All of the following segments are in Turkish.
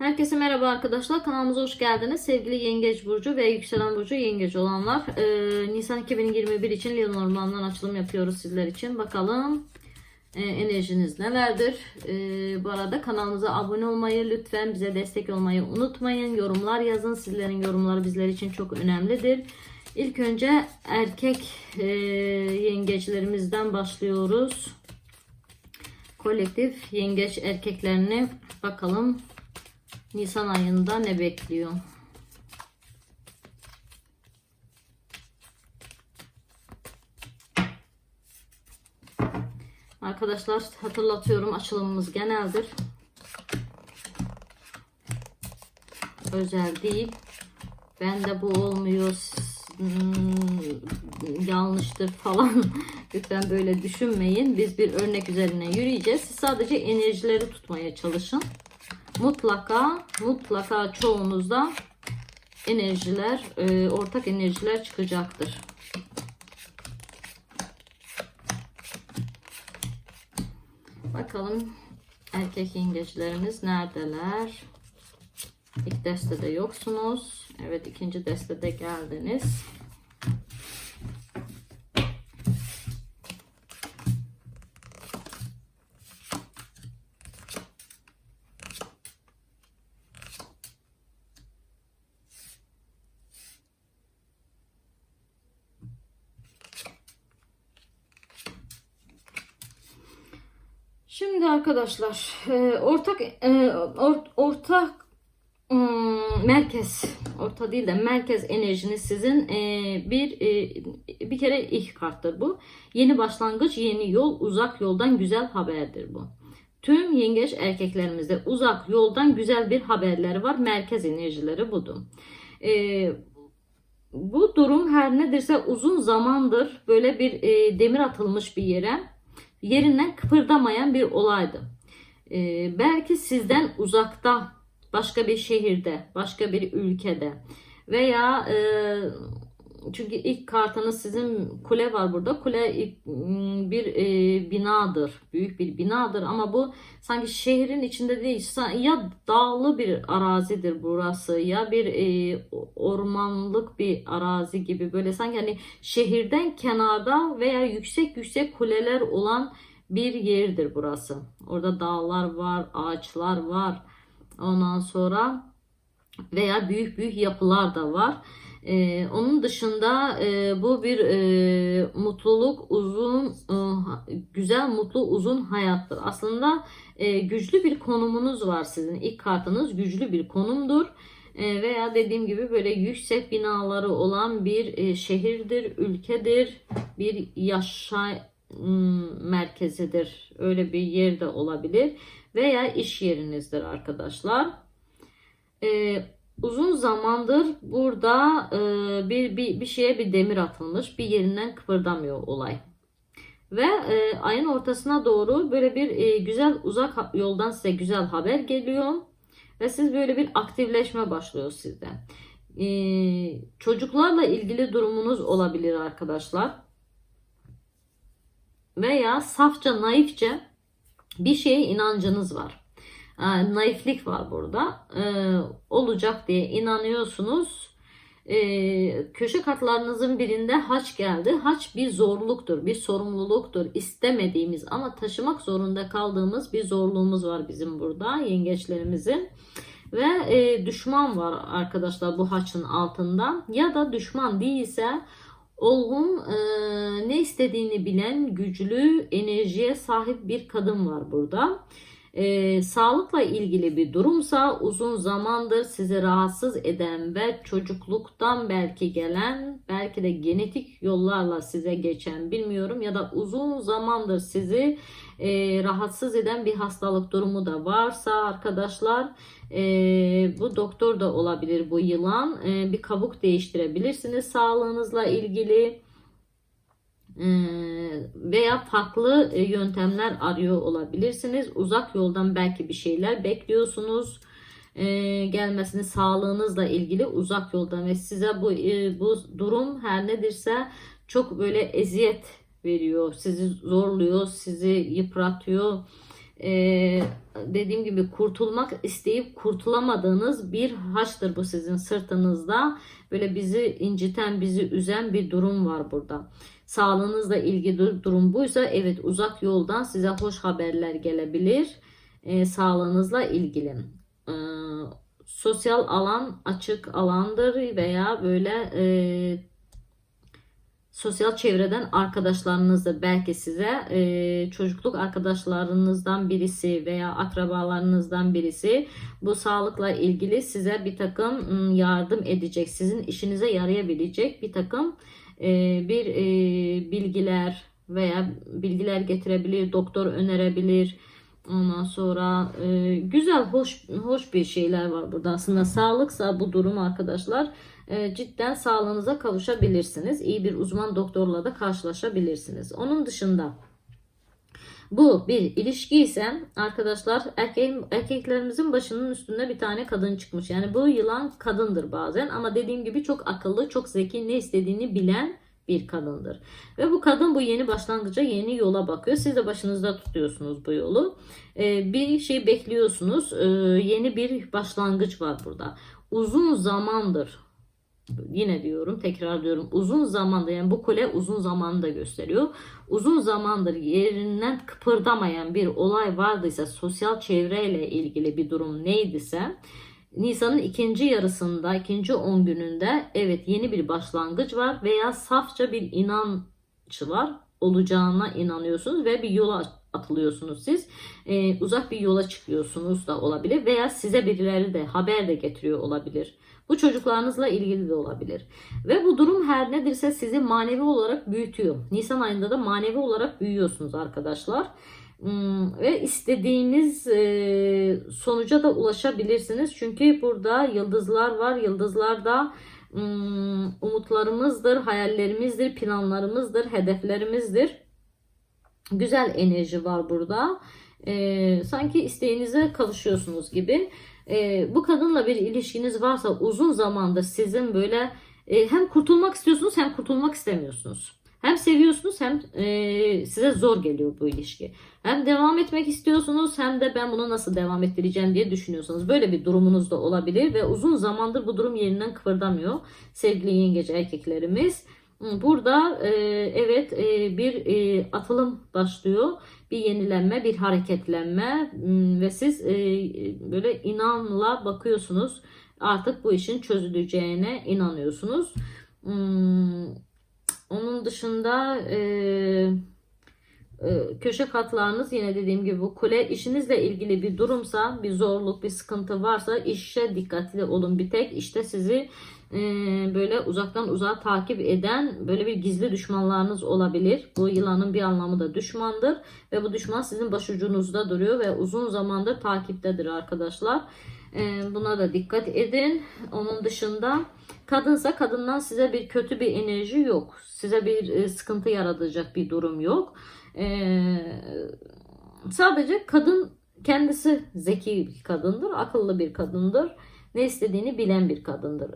Herkese merhaba arkadaşlar. Kanalımıza hoş geldiniz. Sevgili Yengeç Burcu ve Yükselen Burcu Yengeç olanlar. e, Nisan 2021 için Lenormand'dan açılım yapıyoruz sizler için. Bakalım e, enerjiniz nelerdir? E, bu arada kanalımıza abone olmayı, lütfen bize destek olmayı unutmayın. Yorumlar yazın. Sizlerin yorumları bizler için çok önemlidir. İlk önce erkek e, yengeçlerimizden başlıyoruz. Kolektif yengeç erkeklerini bakalım Nisan ayında ne bekliyor? Arkadaşlar hatırlatıyorum açılımımız geneldir. Özel değil. Ben de bu olmuyor hmm, yanlıştır falan. Lütfen böyle düşünmeyin. Biz bir örnek üzerine yürüyeceğiz. Siz sadece enerjileri tutmaya çalışın mutlaka mutlaka çoğunuzda enerjiler e, ortak enerjiler çıkacaktır. Bakalım erkek yengeçlerimiz neredeler? İlk destede yoksunuz. Evet ikinci destede geldiniz. Şimdi arkadaşlar e, ortak e, or- ortak ım, merkez orta değil de merkez enerjiniz sizin e, bir bir kere ilk karttır bu. Yeni başlangıç, yeni yol, uzak yoldan güzel haberdir bu. Tüm yengeç erkeklerimizde uzak yoldan güzel bir haberleri var. Merkez enerjileri budur. E, bu durum her nedirse uzun zamandır böyle bir e, demir atılmış bir yere yerinden kıpırdamayan bir olaydı. Ee, belki sizden uzakta, başka bir şehirde, başka bir ülkede veya e, çünkü ilk kartınız sizin kule var burada. Kule m, bir e, binadır. Büyük bir binadır ama bu sanki şehrin içinde değil. Ya dağlı bir arazidir burası ya bir e, ormanlık bir arazi gibi böyle sanki hani şehirden kenarda veya yüksek yüksek kuleler olan bir yerdir burası. Orada dağlar var, ağaçlar var. Ondan sonra veya büyük büyük yapılar da var. Ee, onun dışında e, bu bir e, mutluluk, uzun, e, güzel, mutlu, uzun hayattır. Aslında e, güçlü bir konumunuz var sizin. İlk kartınız güçlü bir konumdur. E, veya dediğim gibi böyle yüksek binaları olan bir e, şehirdir, ülkedir, bir yaşa merkezidir. Öyle bir yerde olabilir. Veya iş yerinizdir arkadaşlar. Ee, uzun zamandır burada e, bir, bir, bir şeye bir demir atılmış. Bir yerinden kıpırdamıyor olay. Ve e, ayın ortasına doğru böyle bir e, güzel uzak yoldan size güzel haber geliyor. Ve siz böyle bir aktifleşme başlıyor sizde. E, çocuklarla ilgili durumunuz olabilir arkadaşlar veya safça naifçe bir şeye inancınız var. E, naiflik var burada. E, olacak diye inanıyorsunuz. E, köşe kartlarınızın birinde haç geldi. Haç bir zorluktur, bir sorumluluktur. İstemediğimiz ama taşımak zorunda kaldığımız bir zorluğumuz var bizim burada yengeçlerimizin. Ve e, düşman var arkadaşlar bu haçın altında. Ya da düşman değilse olgun e, ne istediğini bilen güçlü enerjiye sahip bir kadın var burada. E, sağlıkla ilgili bir durumsa uzun zamandır sizi rahatsız eden ve çocukluktan belki gelen belki de genetik yollarla size geçen bilmiyorum ya da uzun zamandır sizi e, rahatsız eden bir hastalık durumu da varsa arkadaşlar e, bu doktor da olabilir bu yılan. E, bir kabuk değiştirebilirsiniz sağlığınızla ilgili veya farklı e, yöntemler arıyor olabilirsiniz uzak yoldan belki bir şeyler bekliyorsunuz gelmesini sağlığınızla ilgili uzak yoldan ve size bu e, bu durum her nedirse çok böyle eziyet veriyor sizi zorluyor sizi yıpratıyor Ee, dediğim gibi kurtulmak isteyip kurtulamadığınız bir haçtır bu sizin sırtınızda. Böyle bizi inciten, bizi üzen bir durum var burada. Sağlığınızla ilgili durum buysa evet uzak yoldan size hoş haberler gelebilir. Ee, sağlığınızla ilgili. Ee, sosyal alan açık alandır veya böyle e, sosyal çevreden arkadaşlarınız da belki size e, çocukluk arkadaşlarınızdan birisi veya akrabalarınızdan birisi bu sağlıkla ilgili size bir takım ım, yardım edecek, sizin işinize yarayabilecek bir takım e, bir e, bilgiler veya bilgiler getirebilir, doktor önerebilir. Ondan sonra e, güzel, hoş hoş bir şeyler var burada. Aslında sağlıksa bu durum arkadaşlar e, cidden sağlığınıza kavuşabilirsiniz. İyi bir uzman doktorla da karşılaşabilirsiniz. Onun dışında bu bir ilişki ise arkadaşlar erkek, erkeklerimizin başının üstünde bir tane kadın çıkmış. Yani bu yılan kadındır bazen ama dediğim gibi çok akıllı, çok zeki, ne istediğini bilen bir kadındır. Ve bu kadın bu yeni başlangıca, yeni yola bakıyor. Siz de başınızda tutuyorsunuz bu yolu. Ee, bir şey bekliyorsunuz. Ee, yeni bir başlangıç var burada. Uzun zamandır yine diyorum tekrar diyorum uzun zamanda yani bu kule uzun zamanı da gösteriyor. Uzun zamandır yerinden kıpırdamayan bir olay vardıysa sosyal çevreyle ilgili bir durum neydiyse Nisan'ın ikinci yarısında, ikinci 10 gününde evet yeni bir başlangıç var veya safça bir inanç var. Olacağına inanıyorsunuz ve bir yola atılıyorsunuz siz. Ee, uzak bir yola çıkıyorsunuz da olabilir veya size birileri de haber de getiriyor olabilir. Bu çocuklarınızla ilgili de olabilir. Ve bu durum her nedirse sizi manevi olarak büyütüyor. Nisan ayında da manevi olarak büyüyorsunuz arkadaşlar. Hmm, ve istediğiniz e, sonuca da ulaşabilirsiniz. Çünkü burada yıldızlar var. Yıldızlar da hmm, umutlarımızdır, hayallerimizdir, planlarımızdır, hedeflerimizdir. Güzel enerji var burada. E, sanki isteğinize kavuşuyorsunuz gibi. E, bu kadınla bir ilişkiniz varsa uzun zamandır sizin böyle e, hem kurtulmak istiyorsunuz hem kurtulmak istemiyorsunuz. Hem seviyorsunuz hem e, size zor geliyor bu ilişki. Hem devam etmek istiyorsunuz hem de ben bunu nasıl devam ettireceğim diye düşünüyorsunuz. Böyle bir durumunuz da olabilir ve uzun zamandır bu durum yerinden kıpırdamıyor sevgili yengeci erkeklerimiz. Burada e, evet e, bir e, atılım başlıyor. Bir yenilenme, bir hareketlenme hmm, ve siz e, böyle inanla bakıyorsunuz. Artık bu işin çözüleceğine inanıyorsunuz. Hmm, onun dışında e, e, köşe katlarınız yine dediğim gibi bu kule işinizle ilgili bir durumsa bir zorluk bir sıkıntı varsa işe dikkatli olun bir tek işte sizi böyle uzaktan uzağa takip eden böyle bir gizli düşmanlarınız olabilir. Bu yılanın bir anlamı da düşmandır ve bu düşman sizin başucunuzda duruyor ve uzun zamandır takiptedir arkadaşlar. Buna da dikkat edin. Onun dışında kadınsa kadından size bir kötü bir enerji yok. Size bir e, sıkıntı yaratacak bir durum yok. Sadece kadın kendisi zeki bir kadındır, akıllı bir kadındır. Ne istediğini bilen bir kadındır.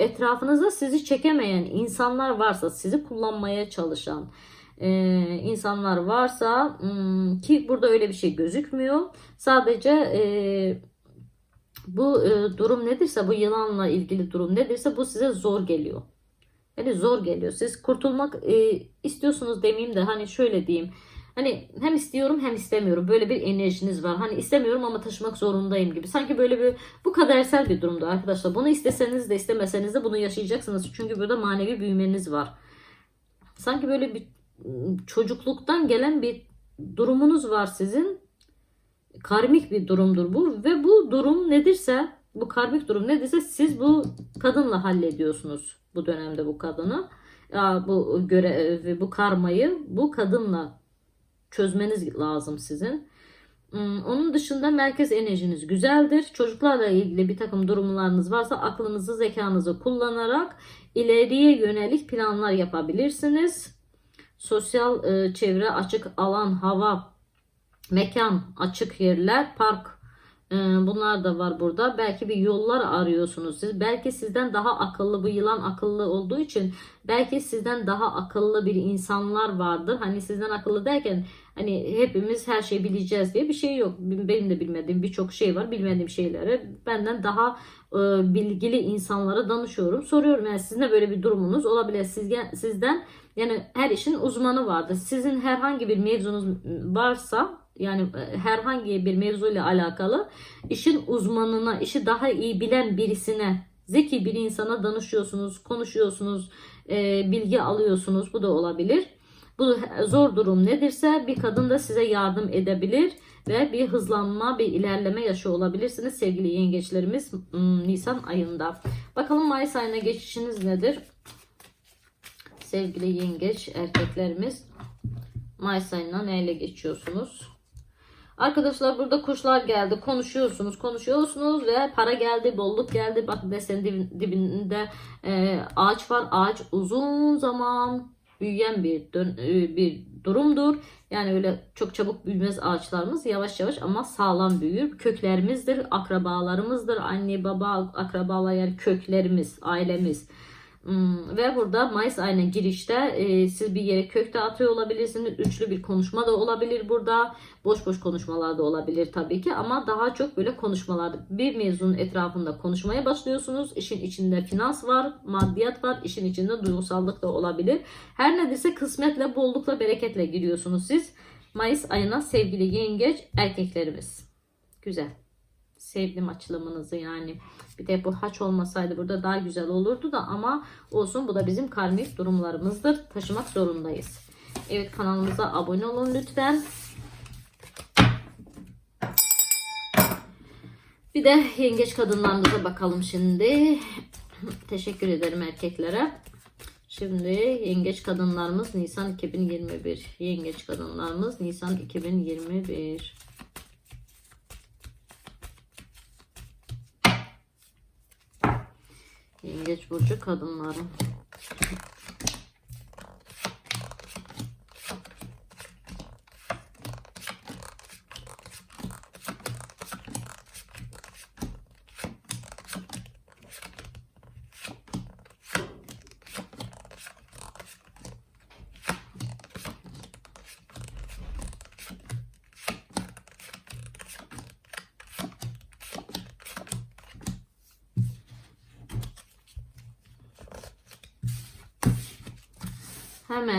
Etrafınızda sizi çekemeyen insanlar varsa, sizi kullanmaya çalışan e, insanlar varsa hmm, ki burada öyle bir şey gözükmüyor. Sadece e, bu e, durum nedirse, bu yılanla ilgili durum nedirse bu size zor geliyor. Yani zor geliyor. Siz kurtulmak e, istiyorsunuz demeyeyim de hani şöyle diyeyim. Hani hem istiyorum hem istemiyorum. Böyle bir enerjiniz var. Hani istemiyorum ama taşımak zorundayım gibi. Sanki böyle bir bu kadersel bir durumda arkadaşlar. Bunu isteseniz de istemeseniz de bunu yaşayacaksınız. Çünkü burada manevi büyümeniz var. Sanki böyle bir çocukluktan gelen bir durumunuz var sizin. Karmik bir durumdur bu ve bu durum nedirse bu karmik durum nedirse siz bu kadınla hallediyorsunuz bu dönemde bu kadını. Bu görevi, bu karmayı bu kadınla çözmeniz lazım sizin. Hmm, Onun dışında merkez enerjiniz güzeldir. Çocuklarla ilgili bir takım durumlarınız varsa aklınızı, zekanızı kullanarak ileriye yönelik planlar yapabilirsiniz. Sosyal e, çevre, açık alan, hava, mekan, açık yerler, park Bunlar da var burada. Belki bir yollar arıyorsunuz siz. Belki sizden daha akıllı bu yılan akıllı olduğu için belki sizden daha akıllı bir insanlar vardır. Hani sizden akıllı derken hani hepimiz her şeyi bileceğiz diye bir şey yok. Benim de bilmediğim birçok şey var. Bilmediğim şeyleri benden daha e, bilgili insanlara danışıyorum. Soruyorum yani sizin de böyle bir durumunuz olabilir. Sizden, sizden yani her işin uzmanı vardır. Sizin herhangi bir mevzunuz varsa yani e, herhangi bir mevzuyla alakalı işin uzmanına, işi daha iyi bilen birisine, zeki bir insana danışıyorsunuz, konuşuyorsunuz, e, bilgi alıyorsunuz. Bu da olabilir. Bu zor durum nedirse bir kadın da size yardım edebilir ve bir hızlanma, bir ilerleme yaşıyor olabilirsiniz sevgili yengeçlerimiz hmm, Nisan ayında. Bakalım Mayıs ayına geçişiniz nedir? Sevgili yengeç erkeklerimiz Mayıs ayına neyle geçiyorsunuz? Arkadaşlar burada kuşlar geldi. Konuşuyorsunuz, konuşuyorsunuz ve para geldi, bolluk geldi. Bak desenin dibin- dibinde e, ağaç var. Ağaç uzun zaman büyüyen bir dön- e, bir durumdur. Yani öyle çok çabuk büyümez ağaçlarımız. Yavaş yavaş ama sağlam büyür. Köklerimizdir, akrabalarımızdır. Anne, baba, akrabalar yani köklerimiz, ailemiz. Hmm, Ve burada Mayıs ayına girişte e, siz bir yere kök de atıyor olabilirsiniz. Üçlü bir konuşma da olabilir burada. Boş boş konuşmalar da olabilir tabii ki ama daha çok böyle konuşmalar. Bir mevzunun etrafında konuşmaya başlıyorsunuz. İşin içinde finans var, maddiyat var. işin içinde duygusallık da olabilir. Her neredeyse kısmetle, bollukla, bereketle giriyorsunuz siz. Mayıs ayına sevgili yengeç erkeklerimiz. Güzel. Sevdim açılımınızı yani. Bir de bu haç olmasaydı burada daha güzel olurdu da ama olsun bu da bizim karmik durumlarımızdır. Taşımak zorundayız. Evet kanalımıza abone olun lütfen. Bir de yengeç kadınlarımıza bakalım şimdi. Teşekkür ederim erkeklere. Şimdi yengeç kadınlarımız Nisan 2021. Yengeç kadınlarımız Nisan 2021. Yengeç burcu kadınları.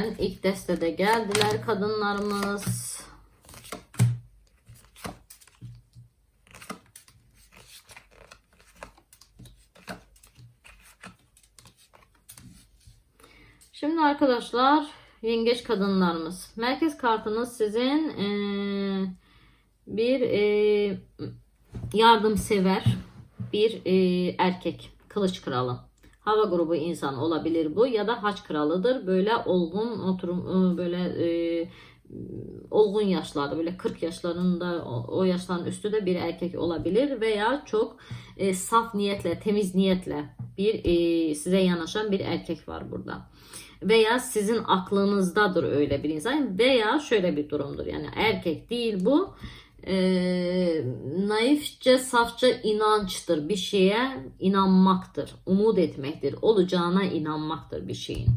Hemen ilk destede geldiler kadınlarımız. Şimdi arkadaşlar yengeç kadınlarımız. Merkez kartınız sizin eee, bir eee, yardımsever bir eee, erkek. Kılıç kralı. Hava grubu insan olabilir bu ya da haç kralıdır. Böyle olgun oturum ıı, böyle eee, olgun yaşlarda böyle 40 yaşlarında o yaşların üstü de bir erkek olabilir veya çok e, saf niyetle temiz niyetle bir e, size yanaşan bir erkek var burada. Veya sizin aklınızdadır öyle bir insan veya şöyle bir durumdur. Yani erkek değil bu e, naifçe safça inançtır bir şeye inanmaktır umut etmektir olacağına inanmaktır bir şeyin.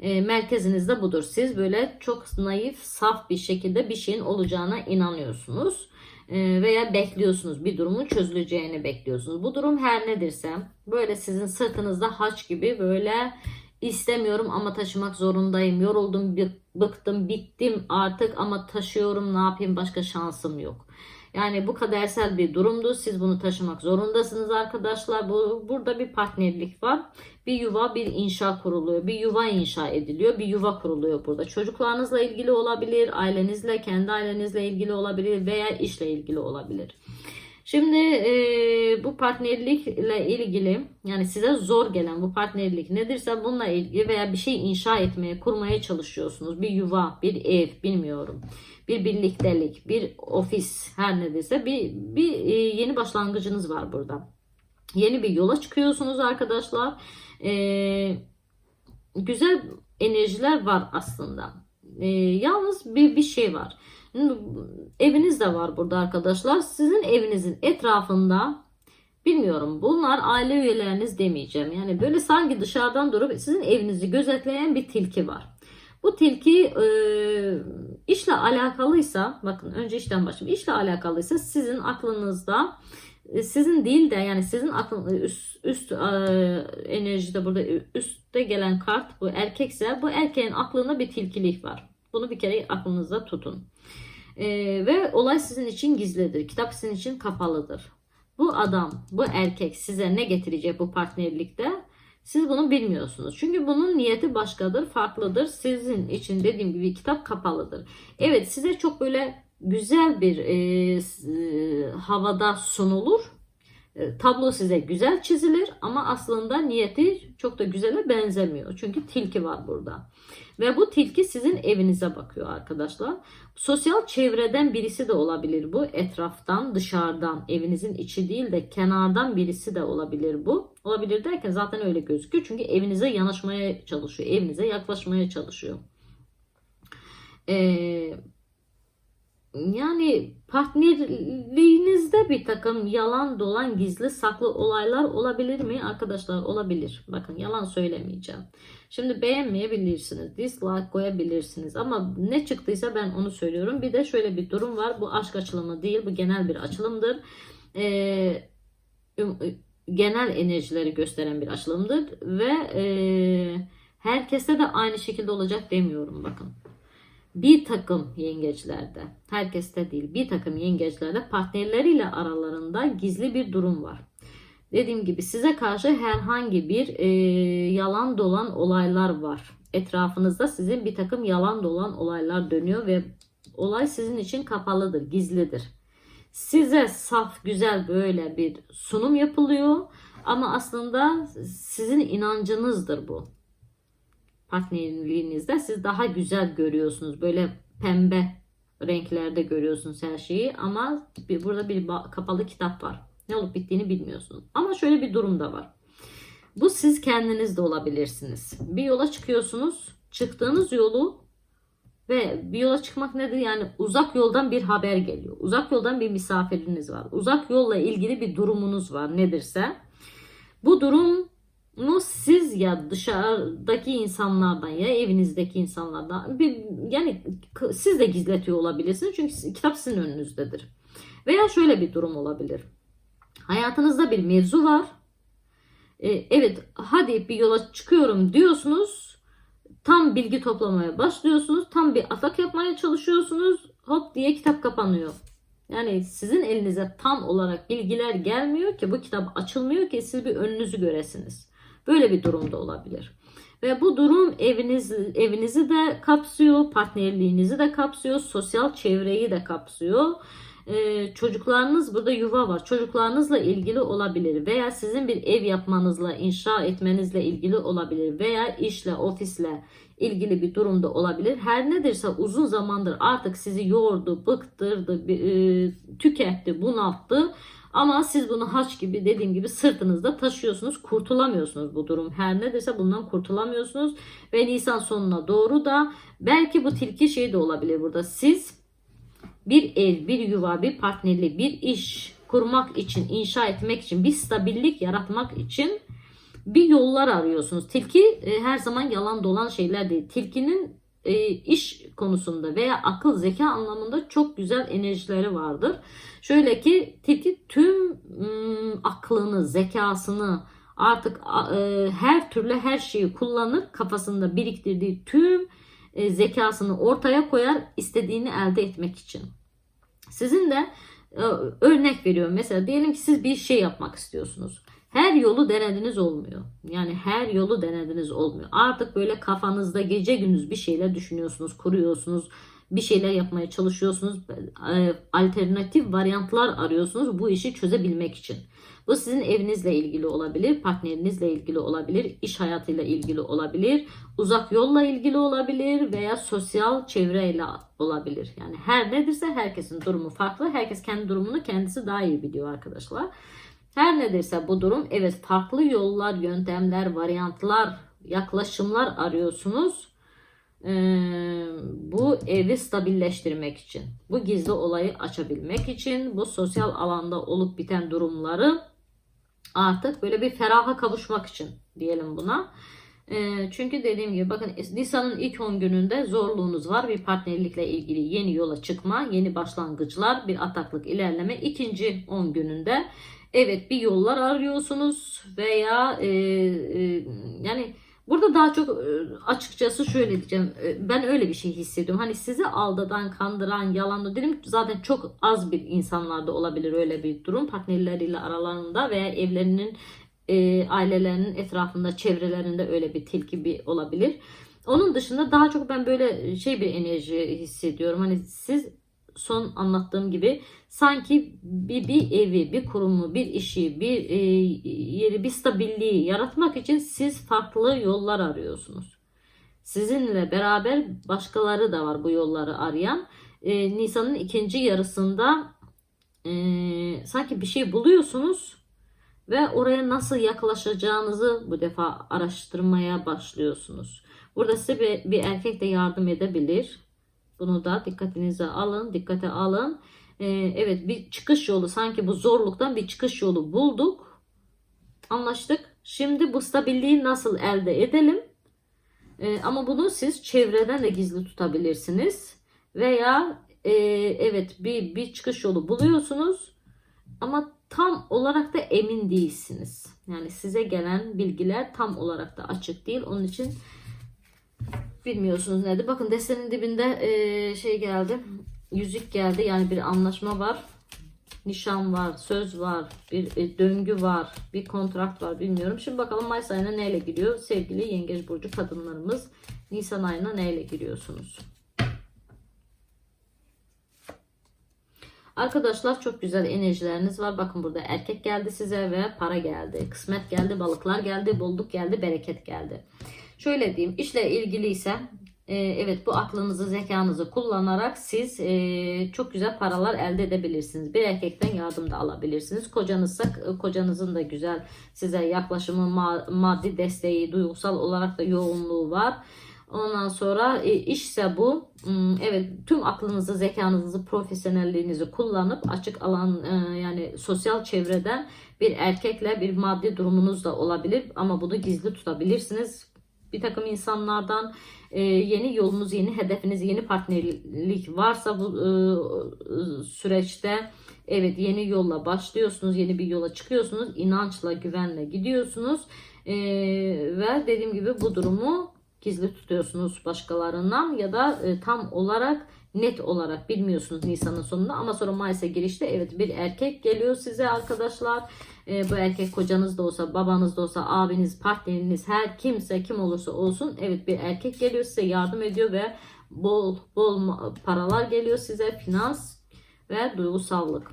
E, merkezinizde budur. Siz böyle çok naif saf bir şekilde bir şeyin olacağına inanıyorsunuz E, veya bekliyorsunuz bir durumun çözüleceğini bekliyorsunuz. Bu durum her nedirse böyle sizin sırtınızda haç gibi böyle istemiyorum ama taşımak zorundayım. Yoruldum, bıktım, bittim artık ama taşıyorum. Ne yapayım? Başka şansım yok. Yani bu kadersel bir durumdu. Siz bunu taşımak zorundasınız arkadaşlar. Bu burada bir partnerlik var. Bir yuva, bir inşa kuruluyor. Bir yuva inşa ediliyor. Bir yuva kuruluyor burada. Çocuklarınızla ilgili olabilir, ailenizle, kendi ailenizle ilgili olabilir veya işle ilgili olabilir. Şimdi e, bu partnerlikle ilgili yani size zor gelen bu partnerlik nedirse bununla ilgili veya bir şey inşa etmeye, kurmaya çalışıyorsunuz. Bir yuva, bir ev, bilmiyorum. Bir birliktelik, bir ofis her nedirse bir, bir e, yeni başlangıcınız var burada. Yeni bir yola çıkıyorsunuz arkadaşlar. E, güzel enerjiler var aslında. E, yalnız bir, bir şey var. Eviniz de var burada arkadaşlar. Sizin evinizin etrafında bilmiyorum bunlar aile üyeleriniz demeyeceğim. Yani böyle sanki dışarıdan durup sizin evinizi gözetleyen bir tilki var. Bu tilki e, işle alakalıysa bakın önce işten başlayayım. İşle alakalıysa sizin aklınızda e, sizin değil de yani sizin aklın üst, üst e, enerjide burada üstte gelen kart bu erkekse bu erkeğin aklında bir tilkilik var. Bunu bir kere aklınızda tutun. E, ve olay sizin için gizlidir. Kitap sizin için kapalıdır. Bu adam, bu erkek size ne getirecek bu partnerlikte? Siz bunu bilmiyorsunuz. Çünkü bunun niyeti başkadır, farklıdır. Sizin için dediğim gibi kitap kapalıdır. Evet size çok böyle güzel bir e, e, havada sunulur. E, tablo size güzel çizilir ama aslında niyeti çok da güzele benzemiyor. Çünkü tilki var burada. Ve bu tilki sizin evinize bakıyor arkadaşlar. Sosyal çevreden birisi de olabilir bu. Etraftan, dışarıdan, evinizin içi değil de kenardan birisi de olabilir bu. Olabilir derken zaten öyle gözüküyor. Çünkü evinize yanaşmaya çalışıyor. Evinize yaklaşmaya çalışıyor. Eee yani partnerliğinizde bir takım yalan dolan gizli saklı olaylar olabilir mi? Arkadaşlar olabilir. Bakın yalan söylemeyeceğim. Şimdi beğenmeyebilirsiniz. Dislike koyabilirsiniz. Ama ne çıktıysa ben onu söylüyorum. Bir de şöyle bir durum var. Bu aşk açılımı değil. Bu genel bir açılımdır. Ee, genel enerjileri gösteren bir açılımdır. Ve e, herkese de aynı şekilde olacak demiyorum. Bakın bir takım yengeçlerde, herkeste değil, bir takım yengeçlerde partnerleriyle aralarında gizli bir durum var. Dediğim gibi size karşı herhangi bir e, yalan dolan olaylar var. Etrafınızda sizin bir takım yalan dolan olaylar dönüyor ve olay sizin için kapalıdır, gizlidir. Size saf, güzel böyle bir sunum yapılıyor ama aslında sizin inancınızdır bu partnerliğinizde siz daha güzel görüyorsunuz. Böyle pembe renklerde görüyorsunuz her şeyi ama bir, burada bir kapalı kitap var. Ne olup bittiğini bilmiyorsunuz. Ama şöyle bir durum da var. Bu siz kendiniz de olabilirsiniz. Bir yola çıkıyorsunuz. Çıktığınız yolu ve bir yola çıkmak nedir? Yani uzak yoldan bir haber geliyor. Uzak yoldan bir misafiriniz var. Uzak yolla ilgili bir durumunuz var nedirse. Bu durum mu siz ya dışarıdaki insanlardan ya evinizdeki insanlardan bir yani siz de gizletiyor olabilirsiniz çünkü kitap sizin önünüzdedir. Veya şöyle bir durum olabilir. Hayatınızda bir mevzu var. Ee, evet hadi bir yola çıkıyorum diyorsunuz. Tam bilgi toplamaya başlıyorsunuz. Tam bir atak yapmaya çalışıyorsunuz. Hop diye kitap kapanıyor. Yani sizin elinize tam olarak bilgiler gelmiyor ki bu kitap açılmıyor ki siz bir önünüzü göresiniz. Böyle bir durumda olabilir. Ve bu durum eviniz, evinizi de kapsıyor, partnerliğinizi de kapsıyor, sosyal çevreyi de kapsıyor. Ee, çocuklarınız burada yuva var. Çocuklarınızla ilgili olabilir veya sizin bir ev yapmanızla, inşa etmenizle ilgili olabilir veya işle, ofisle ilgili bir durumda olabilir. Her nedirse uzun zamandır artık sizi yordu, bıktırdı, e, tüketti, bunalttı ama siz bunu haç gibi dediğim gibi sırtınızda taşıyorsunuz. Kurtulamıyorsunuz bu durum. Her nedirse bundan kurtulamıyorsunuz. Ve Nisan sonuna doğru da belki bu tilki şey de olabilir burada. Siz bir ev, bir yuva, bir partnerli, bir iş kurmak için, inşa etmek için, bir stabillik yaratmak için bir yollar arıyorsunuz. Tilki e, her zaman yalan dolan şeyler değil. Tilkinin e, iş konusunda veya akıl zeka anlamında çok güzel enerjileri vardır. Şöyle ki tilki tüm ım, aklını, zekasını artık e, her türlü her şeyi kullanır. Kafasında biriktirdiği tüm e, zekasını ortaya koyar istediğini elde etmek için. Sizin de e, örnek veriyorum. Mesela diyelim ki siz bir şey yapmak istiyorsunuz. Her yolu denediniz olmuyor. Yani her yolu denediniz olmuyor. Artık böyle kafanızda gece gündüz bir şeyler düşünüyorsunuz, kuruyorsunuz. Bir şeyler yapmaya çalışıyorsunuz. E, alternatif varyantlar arıyorsunuz bu işi çözebilmek için. Bu sizin evinizle ilgili olabilir, partnerinizle ilgili olabilir, iş hayatıyla ilgili olabilir, uzak yolla ilgili olabilir veya sosyal çevreyle olabilir. Yani her nedirse herkesin durumu farklı. Herkes kendi durumunu kendisi daha iyi biliyor arkadaşlar. Her nedirse bu durum evet farklı yollar, yöntemler, varyantlar, yaklaşımlar arıyorsunuz. e, bu evi stabilleştirmek için, bu gizli olayı açabilmek için, bu sosyal alanda olup biten durumları artık böyle bir feraha kavuşmak için diyelim buna. E, çünkü dediğim gibi bakın Nisan'ın ilk 10 gününde zorluğunuz var. Bir partnerlikle ilgili yeni yola çıkma, yeni başlangıçlar, bir ataklık ilerleme. İkinci 10 gününde evet bir yollar arıyorsunuz veya e, e, yani Burada daha çok e, açıkçası şöyle diyeceğim. E, Ben öyle bir şey hissediyorum. Hani sizi aldatan, kandıran, yalanlı dedim zaten çok az bir insanlarda olabilir öyle bir durum. Partnerleriyle aralarında veya evlerinin e, ailelerinin etrafında, çevrelerinde öyle bir tilki bir olabilir. Onun dışında daha çok ben böyle şey bir enerji hissediyorum. Hani siz son anlattığım gibi sanki bir, bir evi, bir kurumu, bir işi, bir e, yeri, bir stabilliği yaratmak için siz farklı yollar arıyorsunuz. Sizinle beraber başkaları da var bu yolları arayan. E, Nisan'ın ikinci yarısında e, sanki bir şey buluyorsunuz ve oraya nasıl yaklaşacağınızı bu defa araştırmaya başlıyorsunuz. Burada size bir, bir erkek de yardım edebilir. Bunu da dikkatinize alın, dikkate alın. Ee, evet bir çıkış yolu sanki bu zorluktan bir çıkış yolu bulduk. Anlaştık. Şimdi bu stabilliği nasıl elde edelim? Ee, ama bunu siz çevreden de gizli tutabilirsiniz. Veya e, evet bir, bir çıkış yolu buluyorsunuz ama tam olarak da emin değilsiniz. Yani size gelen bilgiler tam olarak da açık değil. Onun için bilmiyorsunuz nedir. Bakın desenin dibinde e, şey geldi. Yüzük geldi. Yani bir anlaşma var. Nişan var, söz var, bir e, döngü var, bir kontrat var bilmiyorum. Şimdi bakalım Mayıs ayına neyle giriyor? Sevgili Yengeç Burcu kadınlarımız Nisan ayına neyle giriyorsunuz? Arkadaşlar çok güzel enerjileriniz var. Bakın burada erkek geldi size ve para geldi. Kısmet geldi, balıklar geldi, bolluk geldi, bereket geldi. Şöyle diyeyim işle ilgili ise e, evet bu aklınızı zekanızı kullanarak siz e, çok güzel paralar elde edebilirsiniz. Bir erkekten yardım da alabilirsiniz. Kocanızsa kocanızın da güzel size yaklaşımı ma- maddi desteği duygusal olarak da yoğunluğu var. Ondan sonra e, işse bu evet tüm aklınızı zekanızı profesyonelliğinizi kullanıp açık alan e, yani sosyal çevreden bir erkekle bir maddi durumunuz da olabilir ama bunu gizli tutabilirsiniz bir takım insanlardan e, yeni yolunuz, yeni hedefiniz, yeni partnerlik varsa bu e, süreçte evet yeni yolla başlıyorsunuz, yeni bir yola çıkıyorsunuz, inançla, güvenle gidiyorsunuz E, ve dediğim gibi bu durumu gizli tutuyorsunuz başkalarından ya da e, tam olarak net olarak bilmiyorsunuz Nisan'ın sonunda ama sonra Mayıs'a girişte evet bir erkek geliyor size arkadaşlar. E, bu erkek kocanız da olsa, babanız da olsa, abiniz, partneriniz, her kimse kim olursa olsun evet bir erkek geliyor size yardım ediyor ve bol bol paralar geliyor size finans ve duygusallık.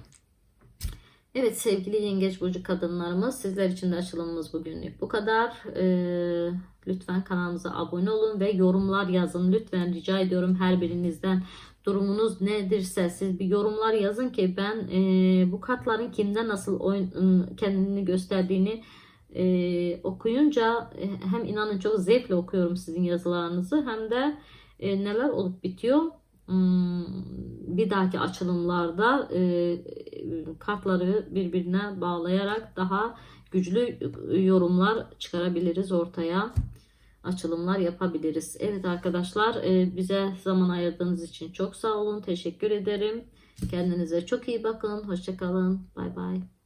Evet sevgili yengeç burcu kadınlarımız sizler için de açılımımız bugünlük bu kadar. Ee, lütfen kanalımıza abone olun ve yorumlar yazın. Lütfen rica ediyorum her birinizden durumunuz nedirse siz bir yorumlar yazın ki ben e, bu kartların kimde nasıl oyun, ıı, kendini gösterdiğini e, okuyunca e, hem inanın çok zevkle okuyorum sizin yazılarınızı hem de e, neler olup bitiyor. Hmm, bir dahaki açılımlarda e, kartları birbirine bağlayarak daha güçlü yorumlar çıkarabiliriz ortaya açılımlar yapabiliriz. Evet arkadaşlar e, bize zaman ayırdığınız için çok sağ olun. Teşekkür ederim. Kendinize çok iyi bakın. Hoşçakalın. Bay bay.